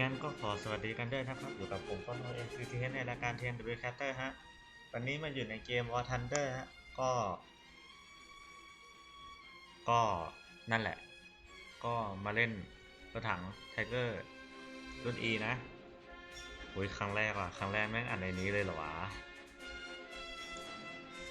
งั้นก็ขอสวัสดีกันด้วยนะครับ อยู่กับผมก็โนเอ็นซีทีในรายการเทนดูแคสเตอร์ฮะ วันนี้มาอยู่ในเกม War Thunder ฮะ ก็ ก็นั่นแหละ ก็มาเล่นรถถังไทเกอร์รุ่น E นะโอ้ยครั้งแรกว่ะ ครั้งแรกแม่งอ่านในนี้เลยเหรอวะ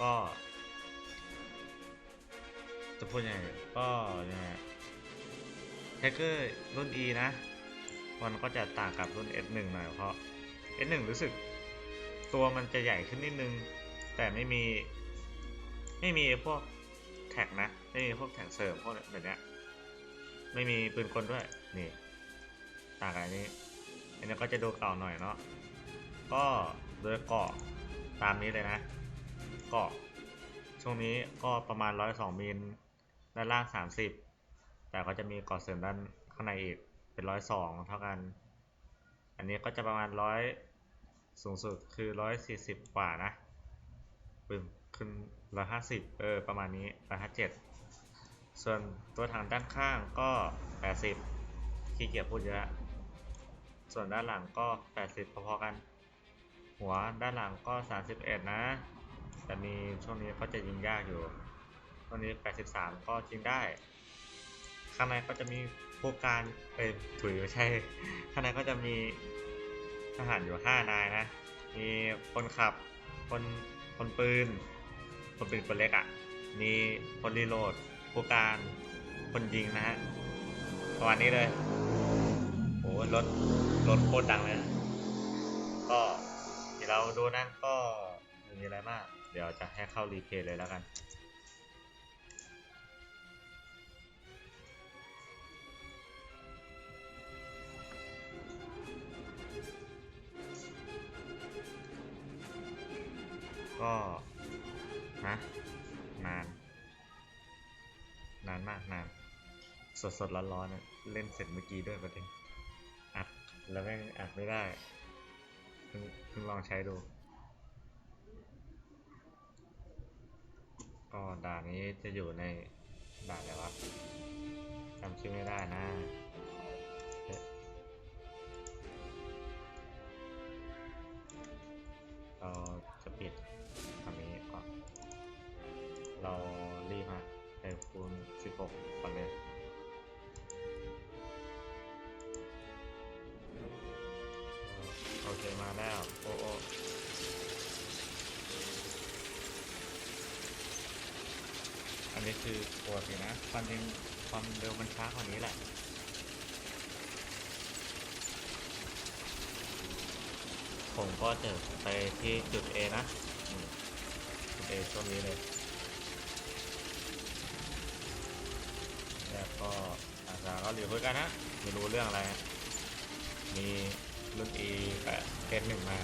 ก็ จะพูดยังไงก็ยังไงไทเกอร์รุ่น E นะ มันก็จะต่างกับรุ่น S1 หน่อยเพราะ S1 รู้สึกตัวมันจะใหญ่ขึ้นนิดนึง แต่ไม่มี ไม่มีพวกแท็กนะ ไม่มีพวกแท็กเสริมพวกแบบนี้ไม่มีปืนกลด้วย นี่ ต่างกันนี้ อันนี้ก็จะดูเก่าหน่อยเนาะ ก็โดยเกาะตามนี้เลยนะ เกาะช่วงนี้ก็ประมาณ 102มิลด้านล่าง 30 แต่ก็จะมีเกาะเสริมด้านข้างในอีก เป็นร้อยสองเท่ากัน อันนี้ก็จะประมาณร้อยสูงสุดคือร้อยสี่สิบกว่านะปึ้มขึ้นร้อยห้าสิบเออประมาณนี้ร้อยห้าเจ็ดส่วนตัวถังด้านข้างก็แปดสิบขี้เกียจพูดเยอะ ส่วนด้านหลังก็แปดสิบพอๆกัน หัวด้านหลังก็สามสิบเอ็ดนะ แต่มีช่วงนี้ก็จะยิงยากอยู่ช่วนี้แปดสิบสามก็ยิงได้ ข้างในก็จะมี ผู้การเอ้ยถุยไม่ใช่ข้างในก็จะมีทหารอยู่ห้านายนะ มีคนขับ คนคนปืน คนปืนคนเล็กอะ่ะ มีคนรีโหลดผู้การคนยิงนะฮะประมาณนี้เลยโอ้รถรถโคตรดังเลยนะก็เดี๋ยวเราดูนั่นก็ม่มีอะไรมาก เดี๋ยวจะให้เข้ารีเพลย์เลยแล้วกันานมากนานสดสดร้อนร้อนๆอะเล่นเสร็จเมื่อกี้ด้วยประเด็นอัดแล้วแม่งอัดไม่ได้เพิ่งเพิ่งลองใช้ดูก็ด่านนี้จะอยู่ในด่านอะไรวะจำชื่อไม่ได้นะเอ๊ะเราจะปิดคำนี้ก่อนเรา คูณ16ก่อนเลยโอเคมาแล้ว โอ้โออันนี้คือปกตินะความจริงความเร็วมันช้ากว่านี้แหละผมก็จะไปที่จุด A นะอืมจุด A ช่วงนี้เลย ก็อาจารย์ก็เหลือคุยกันนะไม่รู้เรื่องอะไร มีรุ่น E กับ S1 มา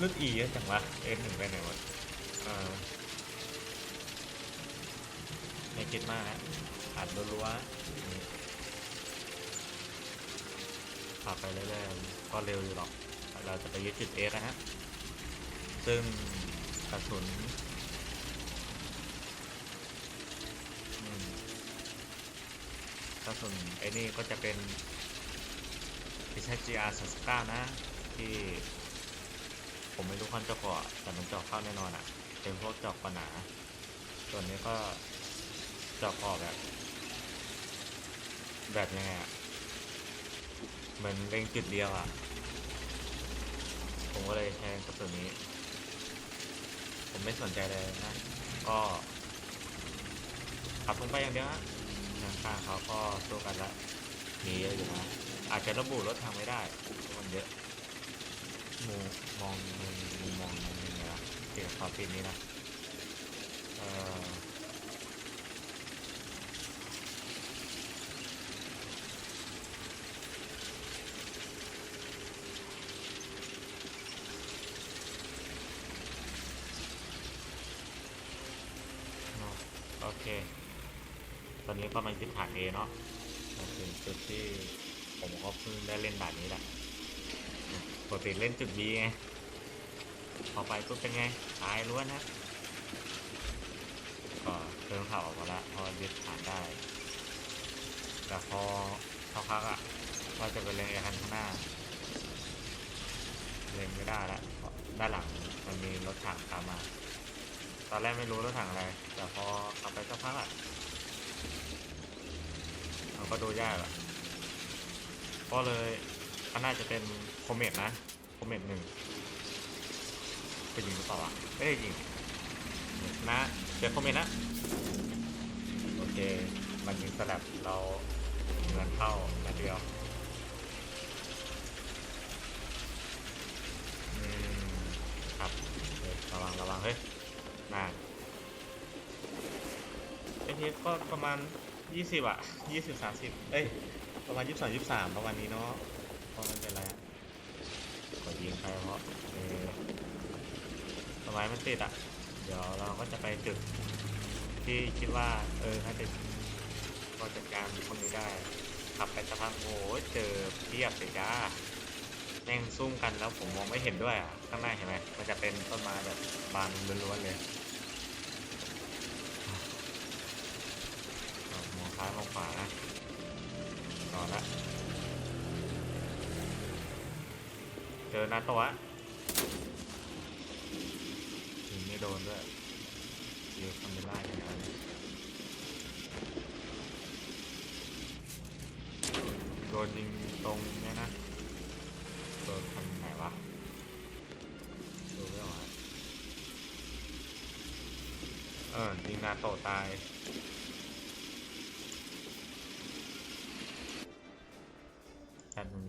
รุ่น E เยอะจังวะ S1 ไปไหนหมดเออไม่คิดมากนะอัดรัวๆขับไปเรื่อยๆก็เร็วอยู่หรอก เราจะไปยึดจุด A กันฮะ ซึ่งกระสุนอืม กระสุนไอ้นี่ก็จะเป็นไม่ใช่ GR 39นะ ที่ผมไม่รู้ความเจะเกาะแต่มันเจาะเข้าแน่นอนอะ เป็นพวกเจาะกระหนาส่วนนี้ก็เจาะเกแบบ แบบยังไงอะเหมือนเล็งจุดเดียวอะ ผมก็เลยใช้กระสุนนี้ ผมไม่สนใจเลยนะ ก็ขับลงไปอย่างเดียวฮะ ทางข้างเขาก็สู้กันละมีเยอะอยู่นะอาจจะระบุรถทางไม่ได้เพราะมันเยอะมุมมองมุมมุมมองมุมนี้นะเกี่ยวกับความปีนนี้นะเอ่อเค ตอ นนี้ก็มายึดฐาน A เนาะมาถึงจุดที่ผมก็เพิ่งได้เล่นด่านนี้แหละปกติเล่นจุด B ไงพอไปปุ๊บเป็นไงตายล้วนนะก็เพิ่มข่าวออกมาละพอยึดฐานได้ แต่พอเขาพักอะว่าจะไปเล็งไอ้คันข้างหน้าเล็งไม่ได้ละด้านหลังมันมีรถถังตามมา ตอนแรกไม่รู้รถถังอะไร แต่พอขับไปสักพักอะ ก็ดูยากอะก็เลยก็น่าจะเป็นโคเมตนะโคเมตหนึ่งไปยิงหรือเปล่าวะไม่ได้ยิงนะเจอโคเมตนะโอเคมันยิงสลับเราเงินเข้ามาเดียวอืมครับระวังระวังเฮ้ยน่าเอทีก็ประมาณ ยี่สิบอะยี่สิบสามสิบเอ้ย ประมาณยี่สิบสองยี่สิบสามประมาณนี้เนาะเพราะมันเป็นไรอะกดยิงไปเพราะเออทำไมมันติดอะเดี๋ยวเราก็จะไปจุดที่คิดว่า เออถ้าจะก็จัดการคนนี้ได้ ขับไปสักพักโอ้เจอเพียบเลยจ้าแม่งซุ่มกันแล้วผมมองไม่เห็นด้วยอะ ข้างหน้าเห็นไหมมันจะเป็นต้นไม้แบบบานล้วนๆเลยเอามอง ซ้ายมองขวานะนอนละเจอนาโตะยิงไม่โดนด้วยยิงคาเมล่าอย่างนั้นโดนยิงตรงเนี้ยนะโดนทางไหนวะดูไม่ออกอะเออยิงนาโตตาย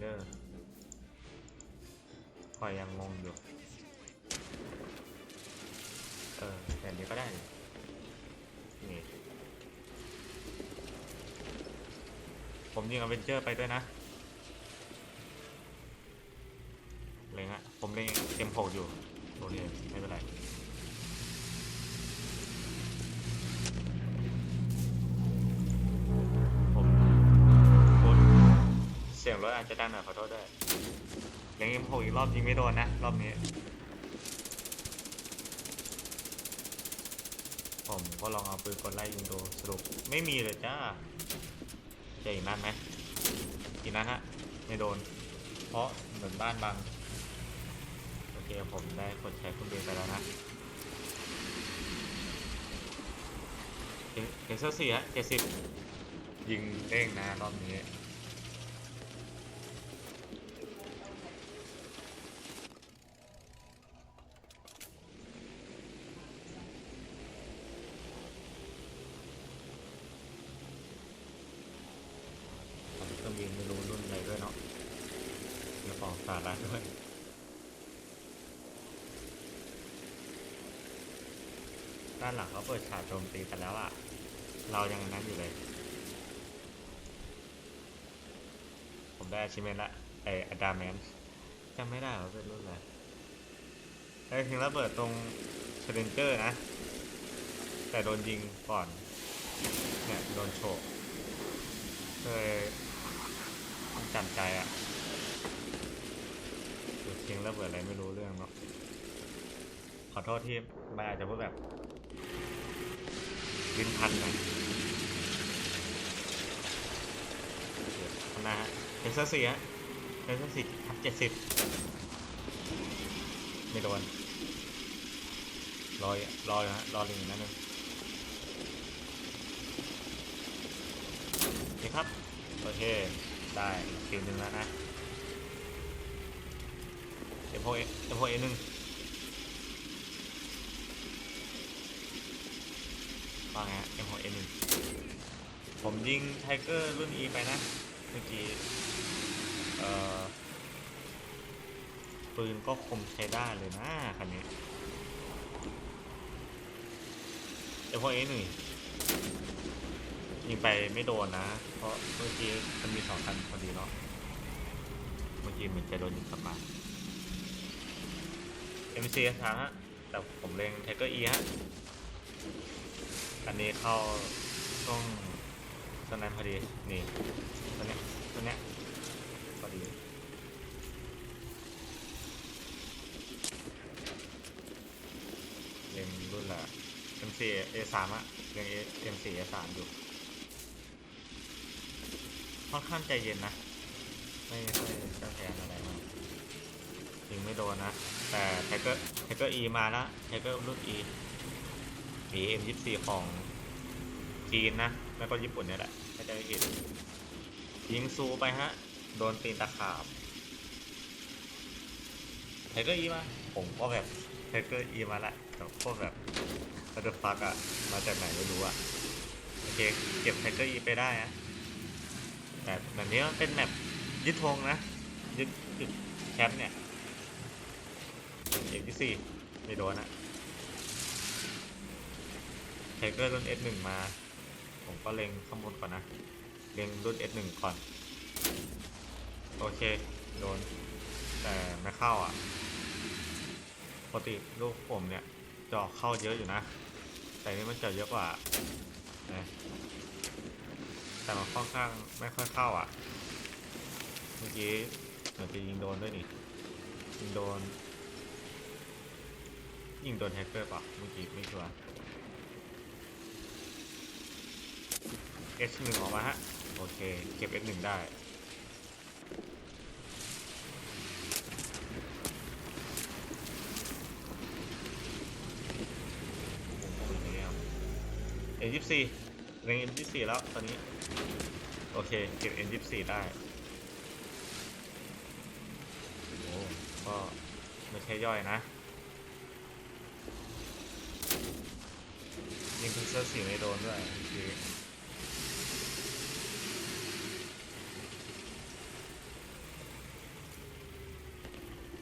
เดอร์คอยยังงงอยู่ เออแบบนี้ก็ได้ นี่ ผมยิงอเวนเจอร์ไปด้วยนะ จังหน่อยขอโทษด้วยเล็งเอ็มหกอีกรอบยิงไม่โดนนะ รอบนี้ ผมก็ลองเอาปืนกลไล่ยิงดูสรุปไม่มีเลยจ้าจะอีกนัดไหมอีกนัดฮะ ไม่โดน เพราะเหมือนบ้านบังโอเคผมได้กดใช้ครื่องบินไปแล้วนะเอเซอร์สี่ฮะเจ็ดสิบยิงเด้งนะรอบนี้ เครื่องบินไม่รู้รุ่นอะไรด้วยเนาะเดี๋ยวบอกสาระด้วยด้านหลังเขาเปิดฉากโจมตีกันแล้วอะเรายังนั้นอยู่เลย ผมได้ชิเมนละไออดาแมนจำไม่ได้ว่าเป็นรุ่นอะไรได้ถึงระเบิดตรงเชลเลนเจอร์นะ แต่โดนยิงก่อน เนี่ย โดนโฉกเลยต้องจำใจอะ่ะ ดูทิ้งระเบิดอะไรไม่รู้เรื่องเนาะขอโทษที่มันอาจจะพูดแบบลิ้นพันหน่อยข้างหน้าฮะเลเซอร์สี่ฮะเลเซอร์สี่ทับเจ็ดสิบไม่โดนรอรออยู่ฮะรอลิงอีกนัดนึงนี่ครับ โอเค ได้ทีมหนึ่งแล้วนะ เอ็มโพเอ็มโพเอหนึ่งว่าไงเอ็มโพเอหนึ่งผมยิงไทเกอร์รุ่น E ไปนะเมื่อกี้เอ่อปืนก็คมใช้ได้เลยนะคันนี้เอ็มโพเอหนึ่งยิงไปไม่โดนนะ เพราะเมื่อกี้มันมีสองคันพอดีเนาะเมื่อกี้เหมือนจะโดนยิงกลับมา MC ทางฮะ แต่ผมเล็งไทเกอร์ E ฮะ อันนี้เข้าช่วงตอนนั้นพอดี นี่ตัวเนี้ยตัวเนี้ยพอดีเล็งรุ่นละ MC A3 อะเล็ง MC A3 อยู่ค่อนข้างใจเย็นนะ ไม่ค่อยจ้าแทนอะไรมากยิงไม่โดนนะ แต่ไทเกอร์ไทเกอร์อีมาแล้วไทเกอร์รุ่นอีมีเอ็มยี่สี่ของจีนนะ แล้วก็ญี่ปุ่นเนี่ยแหละถ้าจะไม่ผิดยิงซูไปฮะ โดนตีนตะขาบไทเกอร์อีมาผมก็แบบไทเกอร์อีมาละแต่พวกแบบอัตฟักอะมาจากไหนไม่รู้อะโอเคเก็บไทเกอร์อีไปได้นะแต่แบบนี้มันเป็นแมปยึดธงนะยึดยึดแคมป์เนี่ย เอกที่สี่ไม่โดนอะไทเกอร์รุ่น S1 มา ผมก็เล็งข้างบนก่อนนะ เล็งรุ่น S1 ก่อน โอเค โดน แต่ไม่เข้าอะ ปกติลูกผมเนี่ยจะอกเข้าเยอะอยู่นะ แต่นี่มันจะเยอะกว่า แต่มันค่อนข้างไม่ค่อยเข้าอะ เมื่อกี้เหมือนจะยิงโดนด้วยนี่ยิงโดน ยิงโดนแฮกเกอร์ป่ะเมื่อกี้ไม่ชัวร์ H1 ออกมาฮะ โอเค เก็บ H1 ได้ เอ็นยี่สี่เรียงเอ็นยี่สี่แล้วตอนนี้ โอเค เก็บเอ็นยี่สี่ได้โอ้ก็ไม่ใช่ย่อยนะ ยิงคุณเสื้อสีไม่โดนด้วยโอเค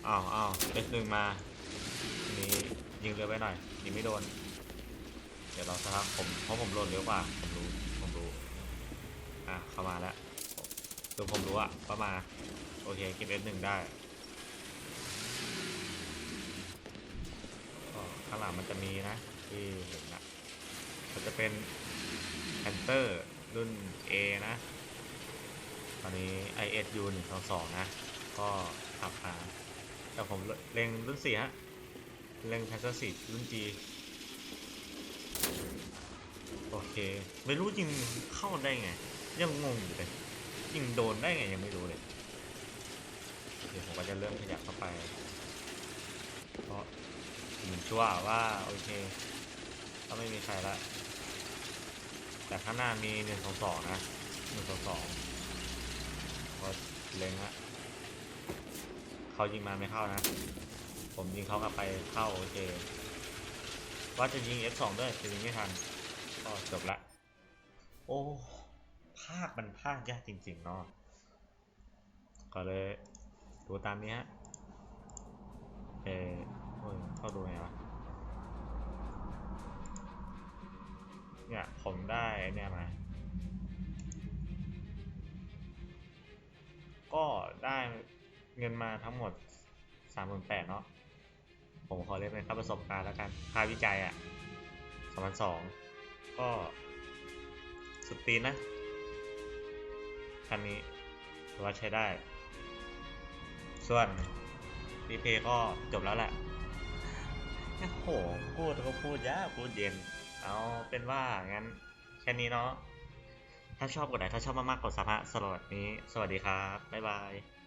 อ้าวอ้าวเอสหนึ่งมาทีนี้ยิงเรือไปหน่อยยิงไม่โดน เดี๋ยวรอสักพักผมเพราะผมโหลดเร็วกว่าผมรู้ผมรู้อะเข้ามาแล้วคือผมรู้อะว่ามาโอเคเก็บเอสหนึ่งได้ข้างหลังมันจะมีนะที่เห็นนะ จะเป็นแพนเตอร์รุ่น A นะ ตอนนี้ ISU 1 2 2 นะ ก็ขับหาแต่ผมเล็งรุ่น 4 ฮะ เล็งแพนเตอร์4รุ่น G โอเค ไม่รู้ยิงเข้าได้ไง ยังงงอยู่เลยยิงโดนได้ไงยังไม่รู้เลย เดี๋ยวผมก็จะเริ่มขยับเข้าไป เพราะผมชัวร์ว่าโอเค ก็ไม่มีใครละ แต่ข้างหน้ามีหนึ่งสองสองนะหนึ่งสองสองก็เล็งละเขายิงมาไม่เข้านะ ผมยิงเขากลับไปเข้าโอเค ว่าจะยิง F2 ด้วยแต่ยิงไม่ทัน ก็จบละ โอ้ภาคมันภาคยากจริง ๆ เนาะก็เลยดูตามนี้ฮะ เออโอ้ยเข้าดูไงวะ เนี่ยผมได้เนี่ยมา ก็ได้เงินมาทั้งหมดสามหมื่นแปดเนาะ ผมขอเรียกเป็นค่าประสบการณ์แล้วกัน ค่าวิจัยอะ่ะสองพันสองก็สุดตีนนะคันนี้ถือว่าใช้ได้ ส่วนรีเพย์ก็จบแล้วแหละโอ้โหพูดก็พูดยากพูดเย็น เอาเป็นว่างั้นแค่นี้เนาะถ้าชอบกดไลค์ถ้าชอบมากๆกดซับฮะสำหรับวันนี้ สวัสดีครับ บ๊ายบาย